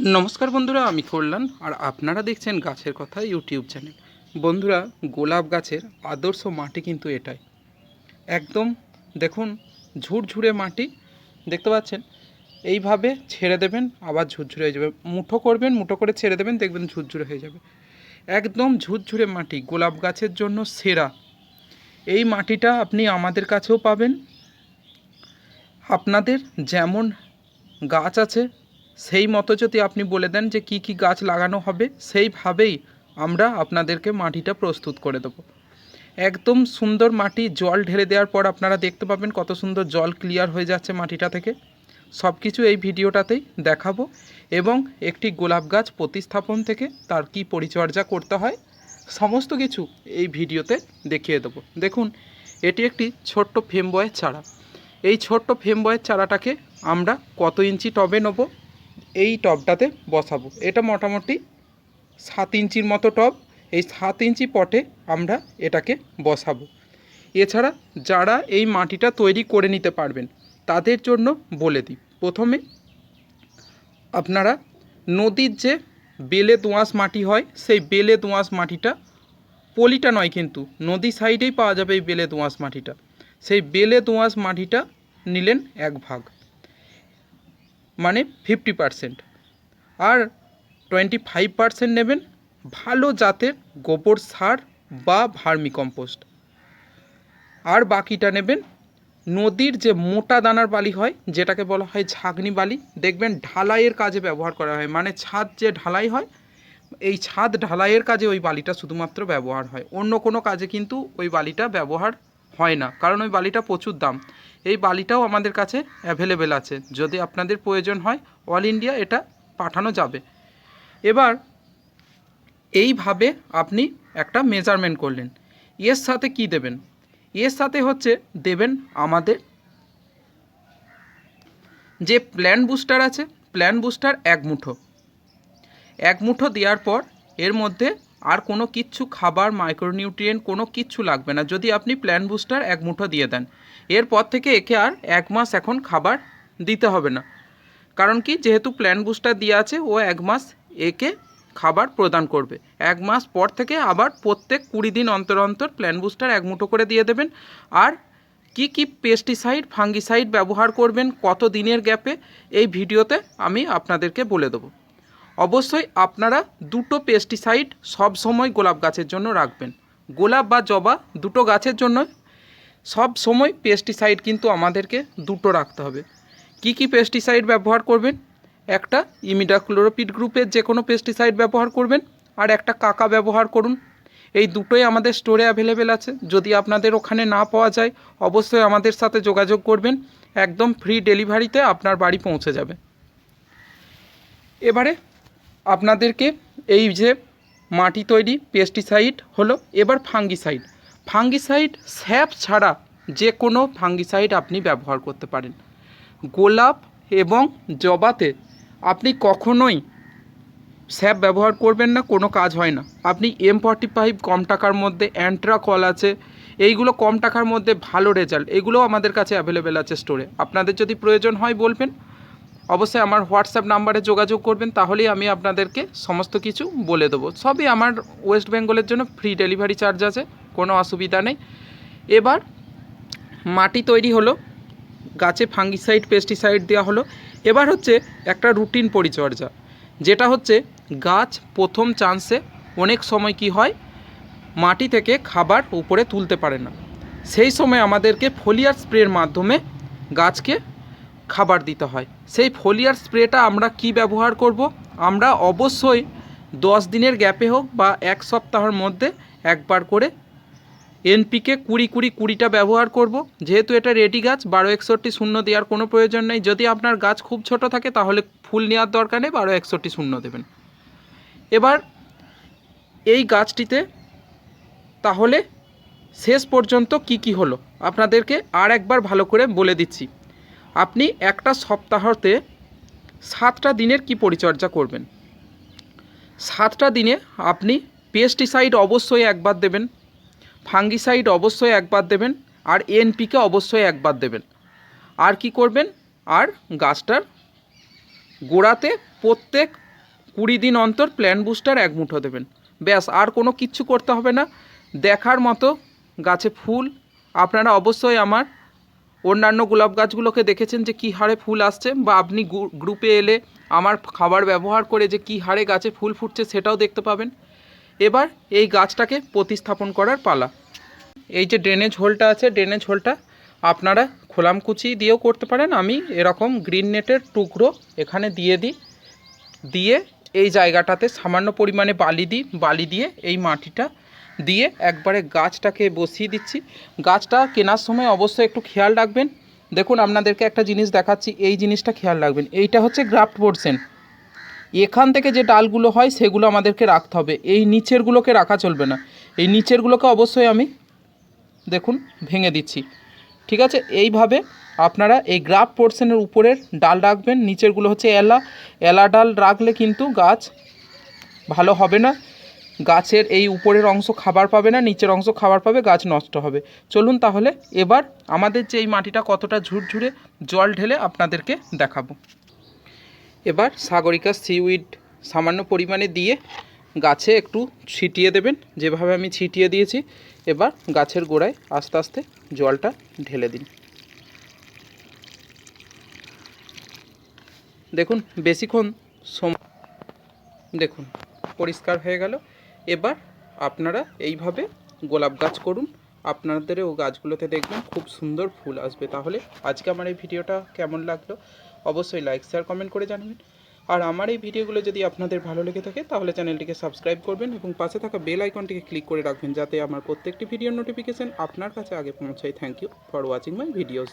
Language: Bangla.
নমস্কার বন্ধুরা, আমি কল্যাণ, আর আপনারা দেখছেন গাছের কথা ইউটিউব চ্যানেল। বন্ধুরা, গোলাপ গাছের আদর্শ মাটি কিন্তু এটাই। একদম, দেখুন, ঝুরঝুরে মাটি, দেখতে পাচ্ছেন? এইভাবে ছেড়ে দেবেন, আবার ঝুরঝুরে হয়ে যাবে। মুঠো করবেন, মুঠো করে ছেড়ে দেবেন, দেখবেন ঝুরঝুরে হয়ে যাবে। একদম ঝুরঝুরে মাটি, গোলাপ গাছের জন্য সেরা। এই মাটিটা আপনি আমাদের কাছেও পাবেন। আপনাদের যেমন গাছ আছে সেই মতো যদি আপনি বলে দেন যে কি কি গাছ লাগানো হবে, সেইভাবেই আমরা আপনাদেরকে মাটিটা প্রস্তুত করে দেবো। একদম সুন্দর মাটি, জল ঢেলে দেওয়ার পর আপনারা দেখতে পাবেন কত সুন্দর জল ক্লিয়ার হয়ে যাচ্ছে মাটিটা থেকে। সব কিছু এই ভিডিওটাতেই দেখাবো এবং একটি গোলাপ গাছ প্রতিস্থাপন থেকে তার কি পরিচর্যা করতে হয়, সমস্ত কিছু এই ভিডিওতে দেখিয়ে দেবো। দেখুন, এটি একটি ছোট্ট ফেমবয়ের চারা। এই ছোট্ট ফেমবয়ের চারাটাকে আমরা কত ইঞ্চি টবে নেব এই টবটাতে বসাবো। এটা মোটামুটি সাত ইঞ্চির মতো টব। এই সাত ইঞ্চি পটে আমরা এটাকে বসাবো। এছাড়া যারা এই মাটিটা তৈরি করে নিতে পারবেন, তাদের জন্য বলে দিই। প্রথমে আপনারা নদীর যে বেলে দোঁয়াশ মাটি হয়, সেই বেলে দোঁয়াশ মাটিটা, পলিটা নয় কিন্তু নদী সাইডেই পাওয়া যাবে এই বেলে দোঁয়াশ মাটিটা। সেই বেলে দোঁয়াশ মাটিটা নিলেন এক ভাগ। মানে ফিফটি পারসেন্ট আর টোয়েন্টি ফাইভ পারসেন্ট নেবেন ভালো জাতের গোবর সার বা ভার্মি কম্পোস্ট আর বাকিটা নেবেন নদীর যে মোটা দানার বালি হয়, যেটাকে বলা হয় ঝাগনি বালি, দেখবেন ঢালাইয়ের কাজে ব্যবহার করা হয়। মানে ছাদ যে ঢালাই হয়, এই ছাদ ঢালাইয়ের কাজে ওই বালিটা শুধুমাত্র ব্যবহার হয়। অন্য কোনো কাজে কিন্তু ওই বালিটা ব্যবহার হয় না, কারণ ওই বালিটা প্রচুর দাম। এই বালিটাও আমাদের কাছে অ্যাভেলেবেল আছে। যদি আপনাদের প্রয়োজন হয় অল ইন্ডিয়া এটা পাঠানো যাবে। এবার, এইভাবে আপনি একটা মেজারমেন্ট করলেন। এর সাথে কি দেবেন? এর সাথে হচ্ছে দেবেন আমাদের যে প্ল্যান বুস্টার আছে প্ল্যান বুস্টার এক মুঠো। এক মুঠো দেওয়ার পর এর মধ্যে আর কোনো কিচ্ছু খাবার মাইক্রোনিউট্রিয়েন্ট কোনো কিচ্ছু লাগবে না। যদি আপনি প্ল্যান বুস্টার এক মুঠো দিয়ে দেন। এরপর থেকে একে আর এক মাস এখন খাবার দিতে হবে না। কারণ কি? যেহেতু প্ল্যান বুস্টার দিয়ে আছে, ও এক মাস একে খাবার প্রদান করবে। এক মাস পর থেকে আবার প্রত্যেক কুড়ি দিন অন্তর অন্তর প্ল্যান বুস্টার এক মুঠো করে দিয়ে দেবেন। আর কি কি পেস্টিসাইড ফাঙ্গিসাইড ব্যবহার করবেন, কত দিনের গ্যাপে এই ভিডিওতে আমি আপনাদেরকে বলে দেবো। অবশ্যই আপনারা দুটো পেস্টিসাইড সব সময় গোলাপ গাছের জন্য রাখবেন। গোলাপ বা জবা দুটো গাছের জন্য সব সময় পেস্টিসাইড কিন্তু আমাদেরকে দুটো রাখতে হবে। কি কি পেস্টিসাইড ব্যবহার করবেন? একটা ইমিডাক্লোরোপিড গ্রুপের যে কোনো পেস্টিসাইড ব্যবহার করবেন আর একটা কাকা ব্যবহার করুন। এই দুটোই আমাদের স্টোরে অ্যাভেলেবেল আছে। যদি আপনাদের ওখানে না পাওয়া যায়, অবশ্যই আমাদের সাথে যোগাযোগ করবেন। একদম ফ্রি ডেলিভারিতে আপনার বাড়ি পৌঁছে যাবে। এবারে আপনাদেরকে এই যে মাটি তৈরি পেস্টিসাইড হলো, এবার ফাঙ্গিসাইড ফাঙ্গিসাইড স্যাপ ছাড়া যে কোনো ফাঙ্গিসাইড আপনি ব্যবহার করতে পারেন। গোলাপ এবং জবাতে আপনি কখনোই স্যাপ ব্যবহার করবেন না, কোনো কাজ হয় না। আপনি এম ফর্টি ফাইভ কম টাকার মধ্যে অ্যান্ট্রাকল আছে, এইগুলো কম টাকার মধ্যে ভালো রেজাল্ট এগুলো আমাদের কাছে অ্যাভেলেবেল আছে স্টোরে আপনাদের যদি প্রয়োজন হয় বলবেন অবশ্যই আমার হোয়াটসঅ্যাপ নাম্বারে যোগাযোগ করবেন, তাহলেই আমি আপনাদেরকে সমস্ত কিছু বলে দেবো। সবই আমার ওয়েস্ট বেঙ্গলের জন্য ফ্রি ডেলিভারি চার্জ আছে, কোনো অসুবিধা নেই। এবার মাটি তৈরি হলো, গাছে ফাঙ্গিসাইড, পেস্টিসাইড দেওয়া হলো। এবার হচ্ছে একটা রুটিন পরিচর্যা, যেটা হচ্ছে গাছ প্রথম চান্সে অনেক সময় কি হয়, মাটি থেকে খাবার উপরে তুলতে পারে না। সেই সময় আমাদেরকে ফোলিয়ার স্প্রের মাধ্যমে গাছকে খাবার দিতে হয়। সেই ফোলিয়ার স্প্রেটা আমরা কি ব্যবহার করব? আমরা অবশ্যই দশ দিনের গ্যাপে হোক বা এক সপ্তাহের মধ্যে একবার করে এনপিকে কুড়ি কুড়ি কুড়িটা ব্যবহার করব। যেহেতু এটা রেডি গাছ, বারো একষট্টি শূন্য দেওয়ার কোনো প্রয়োজন নেই। যদি আপনার গাছ খুব ছোট থাকে, তাহলে ফুল নেওয়ার দরকার নেই, বারো একষট্টি শূন্য দেবেন। এবার এই গাছটিতে তাহলে শেষ পর্যন্ত কি কি হলো? আপনাদেরকে আর একবার ভালো করে বলে দিচ্ছি। আপনি একটা সপ্তাহতে সাতটা দিনের কি পরিচর্যা করবেন? সাতটা দিনে আপনি পেস্টিসাইড অবশ্যই একবার দেবেন ফাঙ্গিসাইড অবশ্যই একবার দেবেন, আর এনপিকে অবশ্যই একবার দেবেন। আর কি করবেন? আর গাছটার গোড়াতে প্রত্যেক কুড়ি দিন অন্তর প্ল্যান বুস্টার এক মুঠো দেবেন। ব্যাস, আর কোনো কিচ্ছু করতে হবে না। দেখার মতো গাছে ফুল, আপনারা অবশ্যই আমার অন্যান্য গোলাপ গাছগুলোকে দেখেছেন যে কী হারে ফুল আসছে বা আপনি গ্রুপে এলে আমার খাবার ব্যবহার করে যে কী হারে গাছে ফুল ফুটছে সেটাও দেখতে পাবেন। এবার এই গাছটাকে প্রতিস্থাপন করার পালা। এই যে ড্রেনেজ হোলটা আছে ড্রেনেজ হোলটা আপনারা খোলামকুচি দিয়েও করতে পারেন। আমি এরকম গ্রিন নেটের টুকরো এখানে দিয়ে দিই। দিয়ে এই জায়গাটাতে সামান্য পরিমাণে বালি দিই। বালি দিয়ে এই মাটিটা দিয়ে একবারে গাছটাকে বসিয়ে দিচ্ছি। গাছটা কেনার সময় অবশ্যই একটু খেয়াল রাখবেন। দেখুন, আপনাদেরকে একটা জিনিস দেখাচ্ছি, এই জিনিসটা খেয়াল রাখবেন। এইটা হচ্ছে গ্রাফট পোর্শন এখান থেকে যে ডালগুলো হয়, সেগুলো আমাদেরকে রাখতে হবে। এই নিচেরগুলোকে রাখা চলবে না। এই নিচেরগুলোকে অবশ্যই আমি, দেখুন, ভেঙে দিচ্ছি। ঠিক আছে? এইভাবে আপনারা এই গ্রাফ পোর্শনের উপরের ডাল রাখবেন। নিচেরগুলো হচ্ছে এলা। এলা ডাল রাখলে কিন্তু গাছ ভালো হবে না। গাছের এই উপরের অংশ খাবার পাবে না, নিচের অংশ খাবার পাবে, গাছ নষ্ট হবে। চলুন তাহলে এবার আমাদের যে এই মাটিটা কতটা ঝুরঝুরে জল ঢেলে আপনাদেরকে দেখাবো। এবার সাগরিকা সিউইড সামান্য পরিমাণে দিয়ে গাছে একটু ছিটিয়ে দেবেন, যেভাবে আমি ছিটিয়ে দিয়েছি। এবার গাছের গোড়ায় আস্তে আস্তে জলটা ঢেলে দিন। দেখুন, বেশিক্ষণ সম দেখুন, পরিষ্কার হয়ে গেল। এবার আপনারা এইভাবে গোলাপ গাছ করুন। আপনাদেরও গাছগুলোতে দেখবেন খুব সুন্দর ফুল আসবে। তাহলে আজকে আমার এই ভিডিওটা কেমন লাগল? অবশ্যই লাইক শেয়ার কমেন্ট করে জানাবেন। আর আমার এই ভিডিওগুলো যদি আপনাদের ভালো লেগে থাকে, তাহলে চ্যানেলটিকে সাবস্ক্রাইব করবেন এবং পাশে থাকা বেল আইকনটিকে ক্লিক করে রাখবেন, যাতে আমার প্রত্যেকটি ভিডিওর নোটিফিকেশন আপনার কাছে আগে পৌঁছায়। Thank you for watching my videos